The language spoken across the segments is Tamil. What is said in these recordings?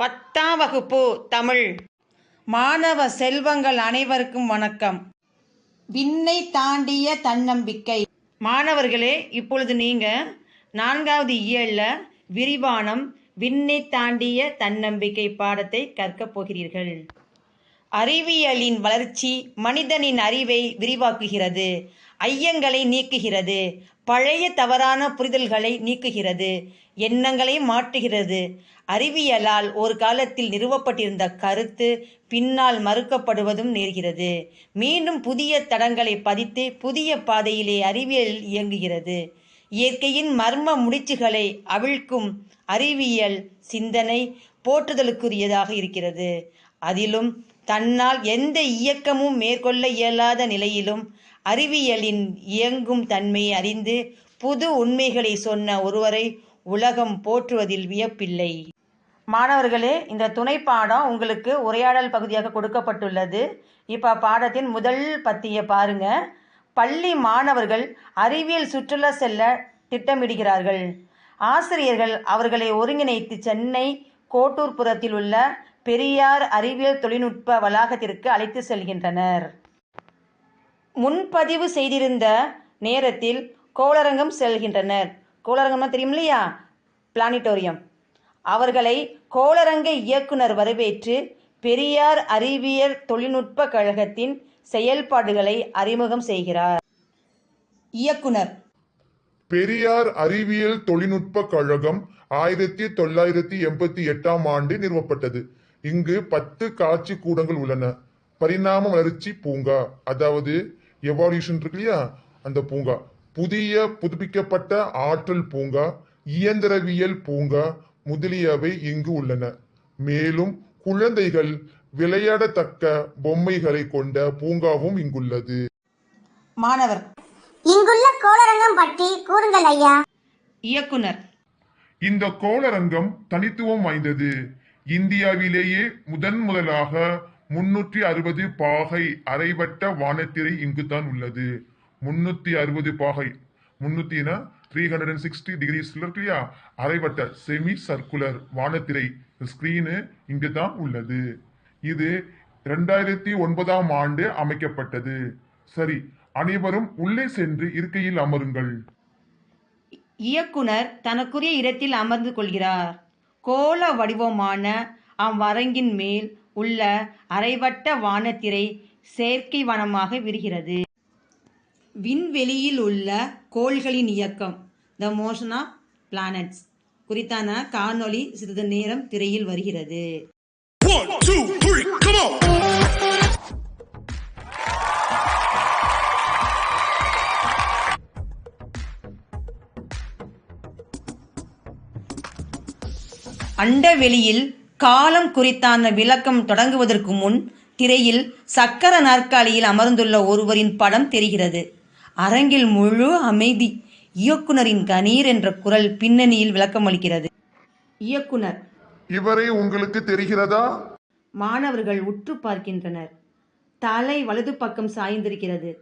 பத்தாம் வகுப்பு தமிழ். மாணவ செல்வங்கள் அனைவருக்கும் வணக்கம். விண்ணை தாண்டிய தன்னம்பிக்கை. மாணவர்களே இப்பொழுது நீங்கள் நான்காவது இயலில் விரிவானம் விண்ணை தாண்டிய தன்னம்பிக்கை பாடத்தை கற்கப் போகிறீர்கள். அறிவியலின் வளர்ச்சி மனிதனின் அறிவை விரிவாக்குகிறது. ஐயங்களை நீக்குகிறது. பழைய தவறான புரிதல்களை நீக்குகிறது. எண்ணங்களை மாற்றுகிறது. அறிவியலால் ஒரு காலத்தில் நிறுவப்பட்டிருந்த கருத்து பின்னால் மறுக்கப்படுவதும் நேர்கிறது. மீண்டும் புதிய தடங்களை பதித்து புதிய பாதையிலே அறிவியல் இயங்குகிறது. இயற்கையின் மர்ம முடிச்சுகளை அவிழ்க்கும் அறிவியல் சிந்தனை போற்றுதலுக்குரியதாக இருக்கிறது. அதிலும் தன்னால் எந்த இயக்கமும் மேற்கொள்ள இயலாத நிலையிலும் அறிவியலின் இயங்கும் தன்மையை அறிந்து புது உண்மைகளை சொன்ன ஒருவரை உலகம் போற்றுவதில் வியப்பில்லை. மாணவர்களே இந்த துணை பாடம் உங்களுக்கு உரையாடல் பகுதியாக கொடுக்கப்பட்டுள்ளது. இப்போ பாடத்தின் முதல் பத்தியை பாருங்க. பள்ளி மாணவர்கள் அறிவியல் சுற்றுலா செல்ல திட்டமிடுகிறார்கள். ஆசிரியர்கள் அவர்களை ஒருங்கிணைத்து சென்னை கோட்டூர்புரத்தில் உள்ள பெரியார் அறிவியல் தொழில்நுட்ப வளாகத்திற்கு அழைத்து செல்கின்றனர். முன்பதிவு செய்திருந்த நேரத்தில் கோளரங்கம் செல்கின்றனர். கோளரங்கம்னா தெரியும் இல்லையா பிளானிட்டோரியம். அவர்களை கோளரங்க இயக்குனர் வரவேற்று பெரியார் அறிவியல் தொழில்நுட்ப கழகத்தின் செயல்பாடுகளை அறிமுகம் செய்கிறார். இயக்குனர். பெரியார் அறிவியல் தொழில்நுட்ப கழகம் ஆயிரத்தி தொள்ளாயிரத்தி எண்பத்தி எட்டாம் ஆண்டு நிறுவப்பட்டது. இங்கு பத்து காட்சி கூடங்கள் உள்ளன. பரிணாம வளர்ச்சி பூங்கா அதாவது எவால்யூஷன் இருக்கு இல்லையா? அந்த பூங்கா. புதிய புதுப்பிக்கப்பட்ட ஆற்றல் பூங்கா இயந்திரவியல் பூங்கா முதலியவை இங்கு உள்ளன. மேலும் குழந்தைகள் விளையாடத்தக்க பொம்மைகளை கொண்ட பூங்காவும் இங்குள்ளது. மாணவர் இங்குள்ள கோளரங்கம் பற்றி கூறுங்கள் ஐயா. இயக்குனர். இந்த கோளரங்கம் தனித்துவம் வாய்ந்தது. இந்தியாவிலேயே முதன் முதலாக முன்னூற்றி அறுபது பாகை அரைவட்ட வானத்திரை இங்குதான் உள்ளது. முன்னூத்தி அறுபது பாகை. முன்னூத்தினா three hundred and sixty degrees இல்லையா? அரைவட்ட செமி சர்க்குலர் வானத்திரை. ஸ்கிரீனு இங்கு தான் உள்ளது. இது ரெண்டாயிரத்தி ஒன்பதாம் ஆண்டு அமைக்கப்பட்டது. சரி அனைவரும் உள்ளே சென்று இருக்கையில் அமருங்கள். இயக்குனர் தனக்குரிய இடத்தில் அமர்ந்து கொள்கிறார். கோல வடிவமான அவ்வரங்கின் மேல் உள்ள அரைவட்ட வானத்திரை செயற்கை வனமாக விரிகிறது விண்வெளியில் உள்ள கோள்களின் இயக்கம் த மோஷன் ஆஃப் பிளானட்ஸ் குறித்தான காணொளி சிறிது நேரம் திரையில் வருகிறது! அண்டவெளியில் காலம் குறித்தான விளக்கம் தொடங்குவதற்கு முன் திரையில் சக்கர நாற்காலியில் அமர்ந்துள்ள ஒருவரின் படம் தெரிகிறது. அரங்கில் முழு அமைதி. இயக்குனரின் கணீர் என்ற குரல் பின்னணியில் விளக்கமளிக்கிறது இயக்குனர். இவரை உங்களுக்கு தெரிகிறதா? மாணவர்கள் உற்று பார்க்கின்றனர். தலை வலது பக்கம் சாய்ந்திருக்கிறது.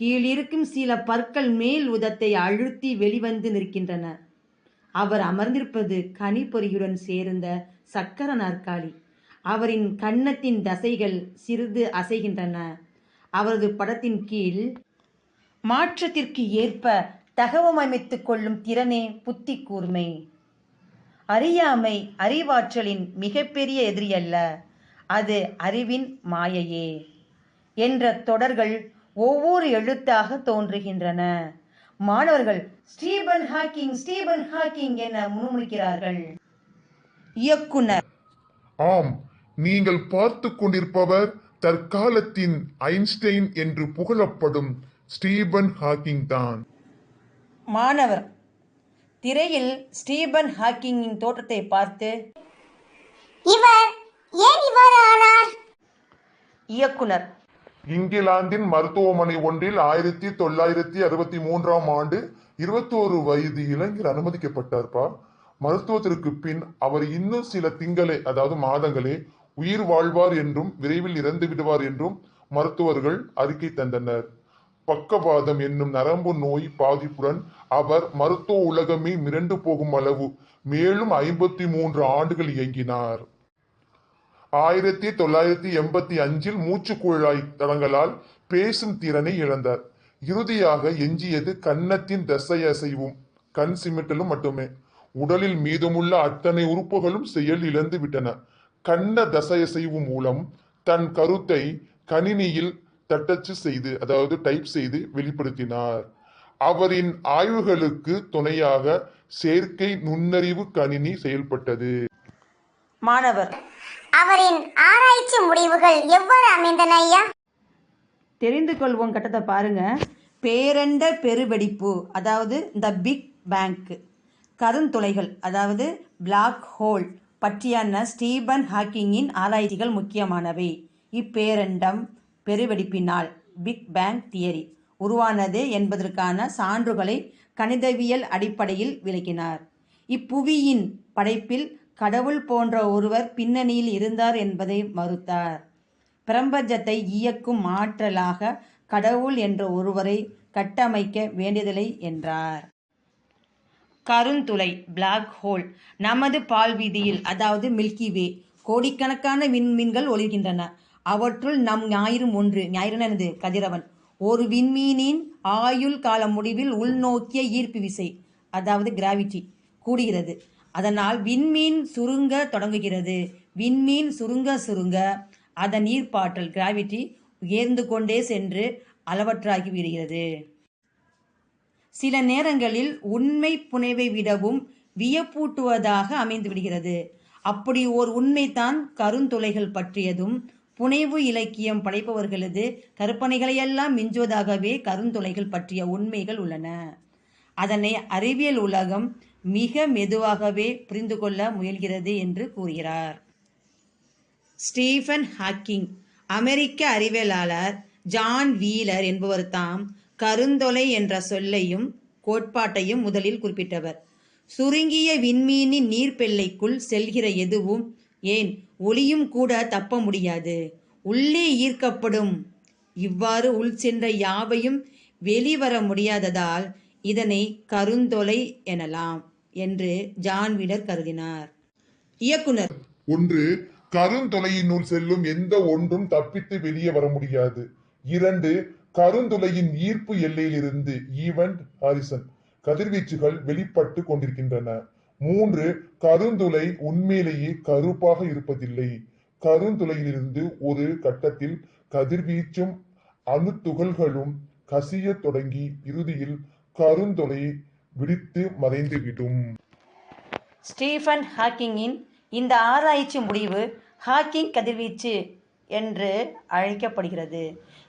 கீழிருக்கும் சில பற்கள் மேல் உதத்தை அழுத்தி வெளிவந்து நிற்கின்றன. அவர் அமர்ந்திருப்பது கனிப்பொறியுடன் சேர்ந்த சக்கர நாற்காலி. அவரின் கன்னத்தின் தசைகள் சிறிது அசைகின்றன. அவரது படத்தின் கீழ் மாற்றத்திற்கு ஏற்ப தகவமைத்துக் கொள்ளும் திறனே புத்தி கூர்மை. அறியாமை அறிவாற்றலின் மிகப்பெரிய எதிரி அல்ல அது அறிவின் மாயையே என்ற தொடர்கள் ஒவ்வொரு எழுத்தாக தோன்றுகின்றன. மாணவர்கள் ஸ்டீபன் ஹாக்கிங் ஸ்டீபன் ஹாக்கிங் என முணுமுணுக்கிறார்கள். இயக்குனர். ஆம் நீங்கள் பார்த்து கொண்டிருப்பவர் தற்காலத்தின் ஐன்ஸ்டைன் என்று புகழப்படும் ஸ்டீபன் ஹாக்கிங் தான். மாணவர் திரையில் ஸ்டீபன் ஹாக்கிங்கின் தோற்றத்தை பார்த்து இவர் ஏன் இவ்வாறு ஆனார்? இயக்குனர் இங்கிலாந்தின் மருத்துவமனை ஒன்றில் ஆயிரத்தி தொள்ளாயிரத்தி அறுபத்தி மூன்றாம் ஆண்டு இருபத்தோரு வயது இளைஞர் அனுமதிக்கப்பட்டார்ப்பா மருத்துவத்திற்கு பின் அவர் இன்னும் சில திங்களே அதாவது மாதங்களே உயிர் வாழ்வார் என்றும் விரைவில் இறந்து விடுவார் என்றும் மருத்துவர்கள் அறிக்கை தந்தனர். பக்கவாதம் என்னும் நரம்பு நோய் பாதிப்புடன் அவர் மருத்துவ உலகமே மிரண்டு போகும் அளவு மேலும் ஐம்பத்தி மூன்று ஆண்டுகள் இயங்கினார். ஆயிரத்தி தொள்ளாயிரத்தி எண்பத்தி அஞ்சில் மூச்சுக்குழாய் தடங்களால் பேசும் திறனை இழந்தார். இறுதியாக எஞ்சியது கன்னத்தின் தசையசைவும் கண் சிமிட்டலும் மட்டுமே. உடலில் மீதமுள்ள அத்தனை உறுப்புகளும் செயல் இழந்து விட்டன. கண்ண தசையசைவு மூலம் தன் கருத்தை கணினியில் தட்டச்சு செய்து அதாவது டைப் செய்து வெளிப்படுத்தினார். அவரின் ஆய்வுகளுக்கு துணையாக செயற்கை நுண்ணறிவு கணினி செயல்பட்டது. மாணவர் அவரின் ஆராய்ச்சி முடிவுகள் எவ்வாறு அமைந்தன ஐயா? தெரிந்து கொள்வோம் கட்டத்தை பாருங்க. பேரண்ட பெருவெடிப்பு அதாவது த பிக் பேங்க் கருந்துளைகள் அதாவது பிளாக் ஹோல் பற்றியான ஸ்டீபன் ஹாக்கிங்கின் ஆராய்ச்சிகள் முக்கியமானவை. இப்பேரண்டம் பெருவெடிப்பினால் பிக் பேங் தியரி உருவானது என்பதற்கான சான்றுகளை கணிதவியல் அடிப்படையில் விளக்கினார். இப்புவியின் படைப்பில் கடவுள் போன்ற ஒருவர் பின்னணியில் இருந்தார் என்பதை மறுத்தார். பிரபஞ்சத்தை இயக்கும் ஆற்றலாக கடவுள் என்ற ஒருவரை கட்டமைக்க வேண்டியதில்லை என்றார். கருந்துளை பிளாக் ஹோல் நமது பால்வீதியில் அதாவது மில்கி வே கோடிக்கணக்கான விண்மீன்கள் ஒளிர்கின்றன. அவற்றுள் நம் ஞாயிறும் ஒன்று. ஞாயிறுன கதிரவன். ஒரு விண்மீனின் ஆயுள் கால முடிவில் உள்நோக்கிய ஈர்ப்பு விசை அதாவது கிராவிட்டி கூடுகிறது. அதனால் விண்மீன் சுருங்க தொடங்குகிறது. விண்மீன் சுருங்க சுருங்க அதன் ஈர்ப்பாற்றல் கிராவிட்டி உயர்ந்து கொண்டே சென்று அளவற்றாகி விடுகிறது. சில நேரங்களில் உண்மை புனைவை விடவும் வியப்பூட்டுவதாக அமைந்து விடுகிறது. அப்படி ஓர் உண்மைதான் கருந்துளைகள் பற்றியதும் புனைவு இலக்கியம் படைப்பவர்களது கற்பனைகளையெல்லாம் மிஞ்சுவதாகவே கருந்துளைகள் பற்றிய உண்மைகள் உள்ளன. அதனை அறிவியல் உலகம் மிக மெதுவாகவே புரிந்து கொள்ள முயல்கிறது என்று கூறுகிறார். ஸ்டீஃபன் ஹாக்கிங் அமெரிக்க அறிவியலாளர் ஜான் வீலர் என்பவர் தாம் கருந்தொலை என்ற சொல்லையும் கோட்பாட்டையும் முதலில் குறிப்பிட்டவர். சுருங்கிய விண்மீனின் நீர்ப்பெல்லைக்குள் செல்கிற எதுவும் ஏன் ஒளியும் கூட தப்ப முடியாது உள்ளே ஈர்க்கப்படும். இவ்வாறு உள் சென்ற யாவையும் வெளிவர முடியாததால் இதனை கருந்தொலை எனலாம் என்று ஜான் கருதினார். இயக்குனர். ஒன்று கருந்துளையினுள் செல்லும் எந்த ஒன்றும் தப்பித்து வெளியே வர முடியாது. இரண்டு கருந்துளையின் ஈர்ப்பு எல்லையிலிருந்து ஈவன்ட் ஹாரிசன் கதிர்வீச்சுகள் வெளிப்பட்டு கொண்டிருக்கின்றன. மூன்று கருந்துளை உண்மையிலேயே கருப்பாக இருப்பதில்லை. கருந்துளையிலிருந்து ஒரு கட்டத்தில் கதிர்வீச்சும் அணுத்துகள்களும் கசியத் தொடங்கி இறுதியில் கருந்துளை விடித்து மறைந்துவிடும் ஸ்டீஃபன் ஹாக்கிங்கின் இந்த ஆராய்ச்சி முடிவு ஹாக்கிங் கதிர்வீச்சு என்று அழைக்கப்படுகிறது.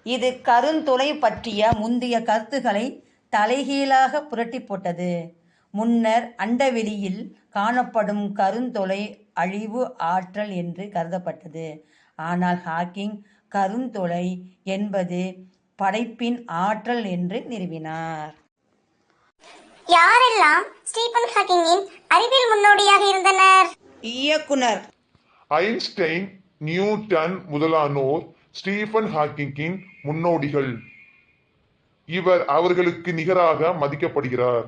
இது கருந்துளை பற்றிய முந்தைய கருத்துக்களை தலைகீழாக புரட்டி போட்டது. முன்னர் அண்டவெளியில் காணப்படும் கருந்தொலை அழிவு ஆற்றல் என்று கருதப்பட்டது. ஆனால் ஹாக்கிங் கருந்தொலை என்பது படைப்பின் ஆற்றல் என்று நிறுவினார். யாரெல்லாம் ஸ்டீபன் ஹாக்கிங்கின் அறிவியல் முன்னோடியாக இருந்தனர்? இயக்குனர். ஐன்ஸ்டைன் நியூட்டன் முதலானோர் ஸ்டீஃபன் ஹாக்கிங்கின் முன்னோடிகள். இவர் அவர்களுக்கு நிகராக மதிக்கப்படுகிறார்.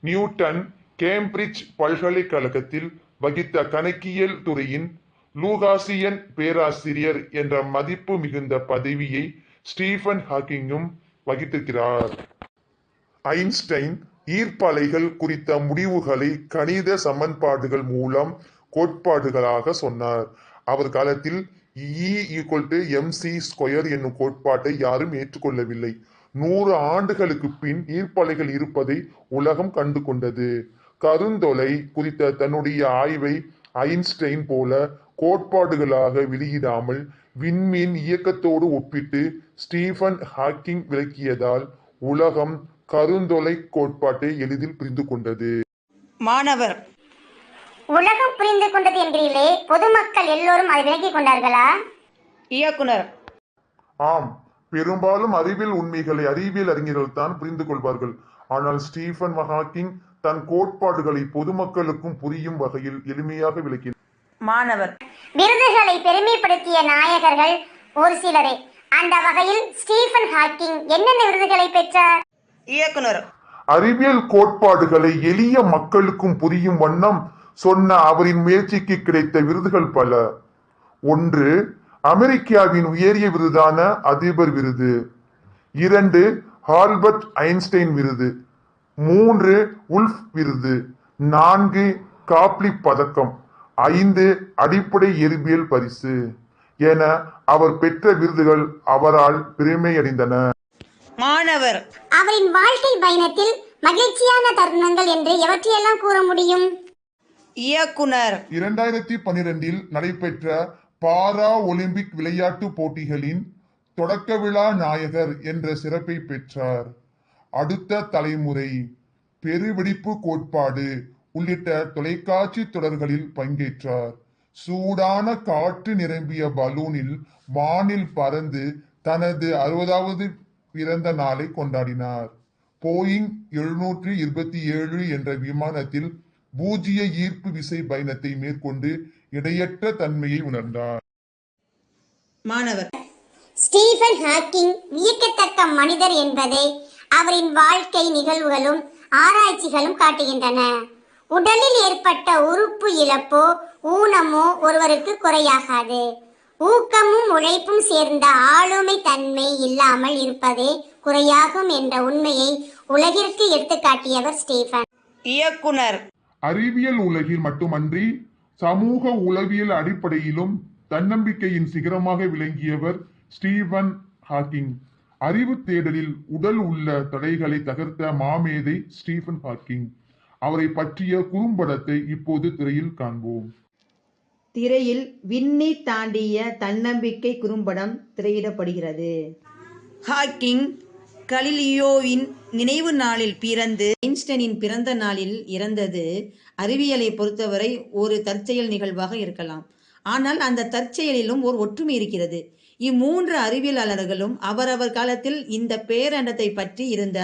நியூட்டன் கேம்பிரிட்ஜ் பல்கலைக்கழகத்தில் வகித்த கணக்கியல் துறையின் லூகாசியன் பேராசிரியர் என்ற மதிப்பு மிகுந்த பதவியை ஸ்டீஃபன் ஹாக்கிங்கும் வகித்திருக்கிறார். ஐன்ஸ்டைன் ஈர்ப்பலைகள் குறித்த முடிவுகளை கணித சமன்பாடுகள் மூலம் கோட்பாடுகளாக சொன்னார். அவர் காலத்தில் E equal to MC square என்னும் கோட்பாட்டை யாரும் ஏற்றுக்கொள்ளவில்லை. நூறு ஆண்டுகளுக்கு பின் ஈர்ப்பலைகள் இருப்பதை உலகம் கண்டு கொண்டது கருந்தொலை குறித்த தன்னுடைய ஆய்வை ஐன்ஸ்டைன் போல கோட்பாடுகளாக வெளியிடாமல் விண்மீன் இயக்கத்தோடு ஒப்பிட்டு ஸ்டீஃபன் ஹாக்கிங் விளக்கியதால் உலகம் கருந்தொலை கோட்பாட்டை எளிதில் புரிந்து கொண்டது. மாணவர். உலகம் புரிந்து கொண்டது என்கிறீர்களே பொதுமக்கள் எல்லோரும் அதை விலகிக் கொண்டார்களா? இயக்குனர். ஆம் பெரும்பாலும் அறிவியல் உண்மைகளை அறிவியல் அறிஞர்கள் தான் புரிந்து கொள்வார்கள். ஆனால் ஸ்டீஃபன் ஹாக்கிங் தன் கோட்பாடுகளை பொதுமக்களுக்கும் புரியும் வகையில் எளிமையாக விளக்கினார். மாணவர். விருதுகளை பெருமைப்படுத்திய நாயகர்கள் ஒரு சிலரே. அந்த வகையில் ஸ்டீபன் ஹாக்கிங் என்னென்ன விருதுகளை பெற்றார்? இயக்குனர். அறிவியல் கோட்பாடுகளை எளிய மக்களுக்கும் புரியும் வண்ணம் சொன்ன அவரின் முயற்சிக்கு கிடைத்த விருதுகள் பல. ஒன்று அமெரிக்காவின் உயரிய விருதான அதிபர் விருது. இரண்டு ஹால்பர்ட் ஐன்ஸ்டைன் விருது. மூன்று உல்ஃப் விருது. நான்கு காப்லி பதக்கம். ஐந்து அடிப்படை இயற்பியல் பரிசு. என அவர் பெற்ற விருதுகள் அவரால் பெருமையடைந்தன. மாணவர். அவரின் வாழ்க்கை பயணத்தில் மகிழ்ச்சியான தருணங்கள் என்று எவற்றையெல்லாம் கூற முடியும்? இயக்குனர். இரண்டாயிரத்தி பன்னிரெண்டில் நடைபெற்ற பாரா ஒலிம்பிக் விளையாட்டு போட்டிகளின் தொடக்க விழா நாயகர் என்ற சிறப்பை பெற்றார். அடுத்த தலைமுறை பெருவெடிப்பு கோட்பாடு உள்ளிட்ட தொலைக்காட்சி தொடர்களில் பங்கேற்றார். சூடான காற்று நிரம்பிய பலூனில் வானில் பறந்து தனது அறுபதாவது பிறந்த நாளை கொண்டாடினார். போயிங் எழுநூற்றி இருபத்தி ஏழு என்ற விமானத்தில் பூஜ்ய ஈர்ப்பு விசை பயணத்தை மேற்கொண்டு இடையற்ற தன்மையை உணர்ந்தார். மாணவர். ஸ்டீஃபன் ஹாக்கிங் வியக்கத்தக்க மனிதர் என்பதை அவரின் வாழ்க்கை நிகழ்வுகளும் ஆராய்ச்சிகளும் காட்டுகின்றன. உடலில் ஏற்பட்ட உறுப்பு இழப்போ ஊனமோ ஒருவருக்கு குறையாகாது. ஊக்கமும் உழைப்பும் சேர்ந்த ஆளுமை தன்மை இல்லாமல் இருப்பதே குறையாகும் என்ற உண்மையை உலகிற்கு எடுத்துக்காட்டியவர் ஸ்டீஃபன். இயக்குனர். அறிவியல் உலகில் மட்டுமன்றி சமூக உளவியல் அடிப்படையிலும் தன்னம்பிக்கையின் சிகரமாக விளங்கியவர் ஸ்டீவன் ஹாக்கிங். அறிவு தேடலில் உடல் உள்ள தடைகளை தகர்த்த மாமேதை ஸ்டீஃபன் ஹாக்கிங். அவரை பற்றிய குறும்படத்தை இப்போது திரையில் காண்போம். திரையில் விண்ணி தாண்டிய தன்னம்பிக்கை குறும்படம் திரையிடப்படுகிறது. ஹாக்கிங் கலிலியோவின் நினைவு நாளில் பிறந்து ஐன்ஸ்டைனின் பிறந்த நாளில் இறந்தது அறிவியலை பொறுத்தவரை ஒரு தற்செயல் நிகழ்வாக இருக்கலாம். ஆனால் அந்த தற்செயலிலும் ஒரு ஒற்றுமை இருக்கிறது. இம்மூன்று அறிவியலாளர்களும் அவரவர் காலத்தில் இந்த பேரண்டத்தை பற்றி இருந்த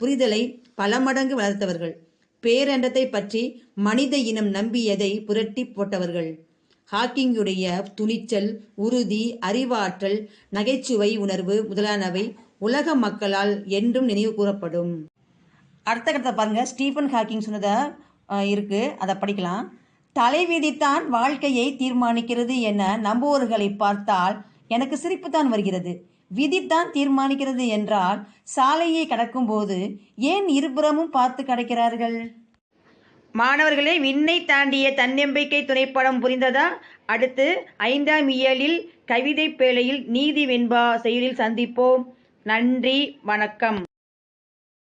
புரிதலை பல மடங்கு வளர்த்தவர்கள். பேரண்டத்தை பற்றி மனித இனம் நம்பியதை புரட்டி போட்டவர்கள். ஹாக்கிங்குடைய துணிச்சல் உறுதி அறிவாற்றல் நகைச்சுவை உணர்வு முதலானவை உலக மக்களால் என்றும் நினைவு கூறப்படும். அடுத்த கட்டத்தை பாருங்க. ஸ்டீஃபன் ஹாக்கிங் சொன்னதை இருக்கு. அதை படிக்கலாம். தலைவிதித்தான் வாழ்க்கையை தீர்மானிக்கிறது என நம்புவோர்களை பார்த்தால் எனக்கு சிரிப்புத்தான் வருகிறது. விதித்தான் தீர்மானிக்கிறது என்றால் சாலையை கடக்கும்போது ஏன் இருபுறமும் பார்த்து கடக்கிறார்கள்? மாணவர்களே விண்ணை தாண்டிய தன்னம்பிக்கை துணைப்படம் புரிந்ததா? அடுத்து ஐந்தாம் இயலில் கவிதை பேழையில் நீதி வெண்பா செயலில் சந்திப்போம். நன்றி வணக்கம்.